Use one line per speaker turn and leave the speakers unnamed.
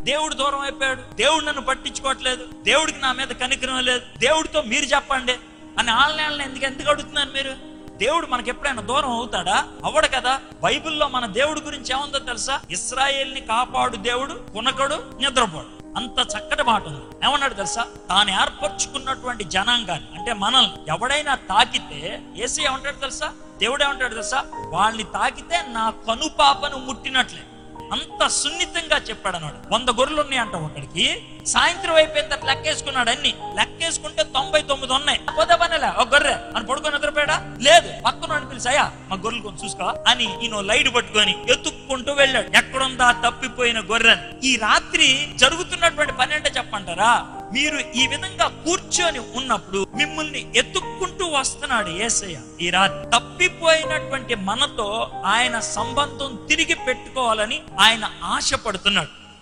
దేవుడు దూరం అయిపోయాడు. దేవుడు నన్ను పట్టించుకోవట్లేదు. దేవుడికి నా మీద కనికరం లేదు. దేవుడితో మీరు చెప్పండి. అని ఆన్లైన్లో ఎందుకు ఎందుకు అడుగుతున్నారు మీరు? దేవుడు మనకి ఎప్పుడైనా దూరం అవుతాడా? అవ్వడు కదా. బైబిల్లో మన దేవుడి గురించి ఏముందో తెలుసా? ఇస్రాయేల్ని కాపాడు దేవుడు కునకడు నిద్రపోడు. అంత చక్కటి మాట ఉంది. ఏమన్నాడు తెలుసా? తాను ఏర్పరచుకున్నటువంటి జనాంగాన్ని అంటే మనల్ని ఎవడైనా తాకితే ఏసీ ఏమంటాడు తెలుసా? దేవుడు ఏమంటాడు తెలుసా? వాళ్ళని తాకితే నా కనుపాపను ముట్టినట్లే. అంత సున్నితంగా చెప్పాడు అన్నాడు వంద గొర్రెలు ఉన్నాయి అంట ఒకడికి సాయంత్రం అయిపోయిన తర్వాత లెక్కేసుకున్నాడు అన్ని. లెక్కేసుకుంటే తొంభై తొమ్మిది ఉన్నాయి. పోతే పనిలే ఒక గొర్రె. అని పడుకొని నిద్రపోయాడా? లేదు. పక్కన అని పిలిచాయా మా గొర్రెలు కొంచెం చూసుకో అని ఈయన లైట్ పట్టుకొని ఎత్తుక్కుంటూ వెళ్ళాడు. ఎక్కడుందా తప్పిపోయిన గొర్రె ఈ రాత్రి జరుగుతున్నటువంటి పని అంటే చెప్పంటారా మీరు ఈ విధంగా కూర్చొని ఉన్నప్పుడు మిమ్మల్ని ఎత్తుక్కుంటూ వస్తున్నాడు ఏసయ్య. ఈ రాత్రి తప్పిపోయినటువంటి మనతో ఆయన సంబంధం తిరిగి పెట్టుకోవాలని ఆయన ఆశపడుతున్నాడు.